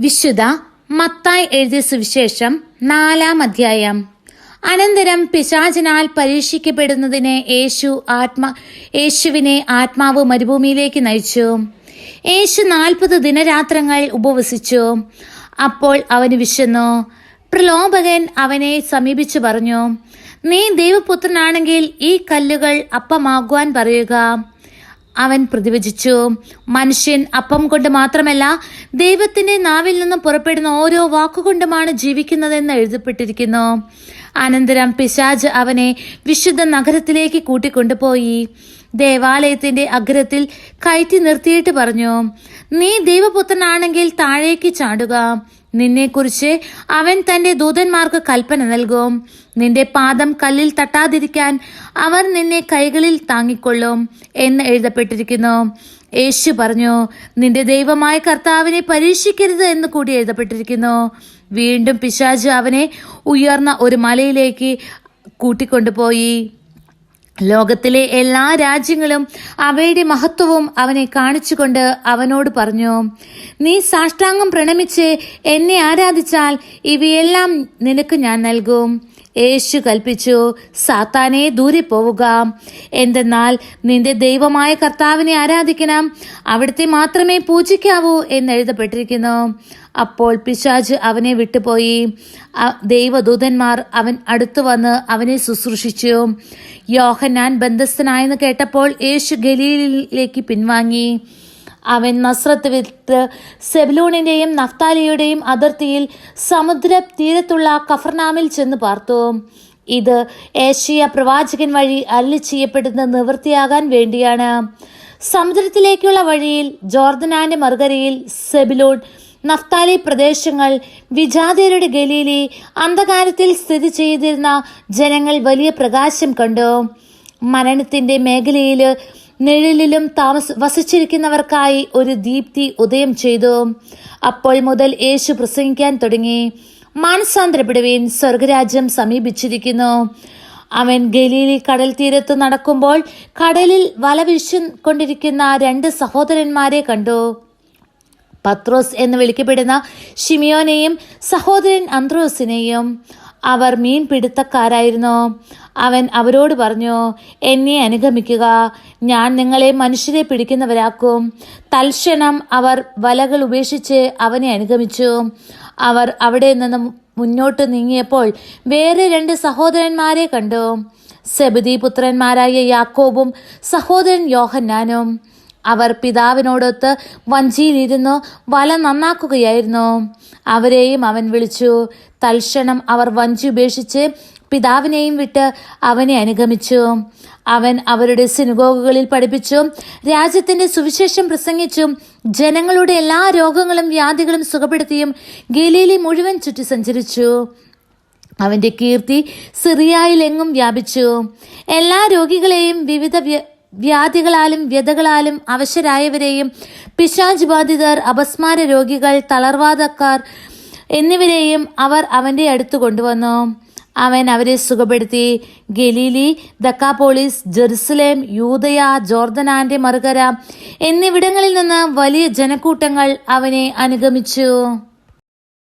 വിശുദ്ധ മത്തായി എഴുതിയ സുവിശേഷം നാലാം അധ്യായം. അനന്തരം പിശാചിനാൽ പരീക്ഷിക്കപ്പെടുന്നതിന് യേശു ആത്മാ യേശുവിനെ ആത്മാവ് മരുഭൂമിയിലേക്ക് നയിച്ചു. യേശു നാൽപ്പത് ദിനരാത്രങ്ങൾ ഉപവസിച്ചു. അപ്പോൾ അവന് വിശന്നു. പ്രലോഭകൻ അവനെ സമീപിച്ചു പറഞ്ഞു നീ ദൈവപുത്രനാണെങ്കിൽ ഈ കല്ലുകൾ അപ്പമാകുവാൻ പറയുക. അവൻ പ്രതിവചിച്ചു. മനുഷ്യൻ അപ്പം കൊണ്ട് മാത്രമല്ല ദൈവത്തിന്റെ നാവിൽ നിന്നും പുറപ്പെടുന്ന ഓരോ വാക്കുകൊണ്ടുമാണ് ജീവിക്കുന്നതെന്ന് എഴുതപ്പെട്ടിരിക്കുന്നു. അനന്തരം പിശാജ് അവനെ വിശുദ്ധ നഗരത്തിലേക്ക് കൂട്ടിക്കൊണ്ടുപോയി. ദേവാലയത്തിന്റെ അഗ്രത്തിൽ കയറ്റി നിർത്തിയിട്ട് പറഞ്ഞു നീ ദൈവപുത്രനാണെങ്കിൽ താഴേക്ക് ചാടുക. നിന്നെക്കുറിച്ച് അവൻ തന്റെ ദൂതന്മാർക്ക് കൽപ്പന നൽകും. നിന്റെ പാദം കല്ലിൽ തട്ടാതിരിക്കാൻ അവർ നിന്നെ കൈകളിൽ താങ്ങിക്കൊള്ളും എന്ന് എഴുതപ്പെട്ടിരിക്കുന്നു. യേശു പറഞ്ഞു നിന്റെ ദൈവമായ കർത്താവിനെ പരീക്ഷിക്കരുത് എന്ന് കൂടി എഴുതപ്പെട്ടിരിക്കുന്നു. വീണ്ടും പിശാജ് അവനെ ഉയർന്ന ഒരു മലയിലേക്ക് കൂട്ടിക്കൊണ്ടുപോയി. ലോകത്തിലെ എല്ലാ രാജ്യങ്ങളും അവയുടെ മഹത്വവും അവനെ കാണിച്ചുകൊണ്ട് അവനോട് പറഞ്ഞു നീ സാഷ്ടാംഗം പ്രണമിച്ച് എന്നെ ആരാധിച്ചാൽ ഇവയെല്ലാം നിനക്ക് ഞാൻ നൽകും. യേശു കൽപ്പിച്ചു സാത്താനെ ദൂരെ പോവുക. എന്തെന്നാൽ നിന്റെ ദൈവമായ കർത്താവിനെ ആരാധിക്കണം അവിടുത്തെ മാത്രമേ പൂജിക്കാവൂ എന്ന് എഴുതപ്പെട്ടിരിക്കുന്നു. അപ്പോൾ പിശാജ് അവനെ വിട്ടുപോയി. ദൈവദൂതന്മാർ അവൻ അടുത്തു വന്ന് അവനെ ശുശ്രൂഷിച്ചു. യോഹന്നാൻ ബന്ധസ്ഥനായെന്ന് കേട്ടപ്പോൾ യേശു ഗലീലിലേക്ക് പിൻവാങ്ങി. അവൻ നസ്രത്ത് വിത്ത് സെബലൂണിന്റെയും നഫ്താലിയുടെയും അതിർത്തിയിൽ സമുദ്ര തീരത്തുള്ള കഫർനാമിൽ ചെന്ന് പാർത്തു. ഇത് ഏഷ്യ പ്രവാചകൻ വഴി അല്ലി ചെയ്യപ്പെടുന്ന നിവൃത്തിയാകാൻ വേണ്ടിയാണ്. സമുദ്രത്തിലേക്കുള്ള വഴിയിൽ ജോർദനാന്റെ മറുകരയിൽ സെബിലോൺ നഫ്താലി പ്രദേശങ്ങൾ വിജാതിയരുടെ ഗലീലി അന്ധകാരത്തിൽ സ്ഥിതി ചെയ്തിരുന്ന ജനങ്ങൾ വലിയ പ്രകാശം കണ്ടു. മരണത്തിന്റെ മേഖലയിൽ നിഴലിലും താമസ വസിച്ചിരിക്കുന്നവർക്കായി ഒരു ദീപ്തി ഉദയം ചെയ്തു. അപ്പോൾ മുതൽ യേശു പ്രസംഗിക്കാൻ തുടങ്ങി. മാനസാന്തരപ്പെടുവീൻ സ്വർഗരാജ്യം സമീപിച്ചിരിക്കുന്നു. അവൻ ഗലീലി കടൽ തീരത്ത് നടക്കുമ്പോൾ കടലിൽ വല വീശിക്കൊണ്ടിരിക്കുന്ന രണ്ട് സഹോദരന്മാരെ കണ്ടു. പത്രോസ് എന്ന് വിളിക്കപ്പെടുന്ന ഷിമിയോനെയും സഹോദരൻ അന്ത്രോസിനെയും അവർ മീൻ പിടുത്തക്കാരായിരുന്നു. അവൻ അവരോട് പറഞ്ഞു എന്നെ അനുഗമിക്കുക. ഞാൻ നിങ്ങളെ മനുഷ്യരെ പിടിക്കുന്നവരാക്കും. തൽക്ഷണം അവർ വലകൾ ഉപേക്ഷിച്ച് അവനെ അനുഗമിച്ചു. അവർ അവിടെ നിന്ന് മുന്നോട്ട് നീങ്ങിയപ്പോൾ വേറെ രണ്ട് സഹോദരന്മാരെ കണ്ടു. സെബദി പുത്രന്മാരായ യാക്കോബും സഹോദരൻ യോഹന്നാനും. അവർ പിതാവിനോടൊത്ത് വഞ്ചിയിലിരുന്നു വല നന്നാക്കുകയായിരുന്നു. അവരെയും അവൻ വിളിച്ചു. തൽക്ഷണം അവർ വഞ്ചി ഉപേക്ഷിച്ച് പിതാവിനെയും വിട്ട് അവനെ അനുഗമിച്ചു. അവൻ അവരുടെ സിനുഗോഗുകളിൽ പഠിപ്പിച്ചു രാജ്യത്തിന്റെ സുവിശേഷം പ്രസംഗിച്ചും ജനങ്ങളുടെ എല്ലാ രോഗങ്ങളും വ്യാധികളും സുഖപ്പെടുത്തിയും ഗലീലി മുഴുവൻ ചുറ്റി സഞ്ചരിച്ചു. അവന്റെ കീർത്തി സിറിയായിലെങ്ങും വ്യാപിച്ചു. എല്ലാ രോഗികളെയും വിവിധ വ്യാധികളാലും വ്യതകളാലും അവശരായവരെയും പിശാജ് ബാധിതർ അപസ്മാര രോഗികൾ തളർവാദക്കാർ എന്നിവരെയും അവർ അവന്റെ അടുത്ത് കൊണ്ടുവന്നു. അവൻ അവരെ സുഖപ്പെടുത്തി. ഗലീലി ദക്കാപോളിസ് ജെറുസലേം യൂതയ ജോർദനാന്റെ മറുകര എന്നിവിടങ്ങളിൽ നിന്ന് വലിയ ജനക്കൂട്ടങ്ങൾ അവനെ അനുഗമിച്ചു.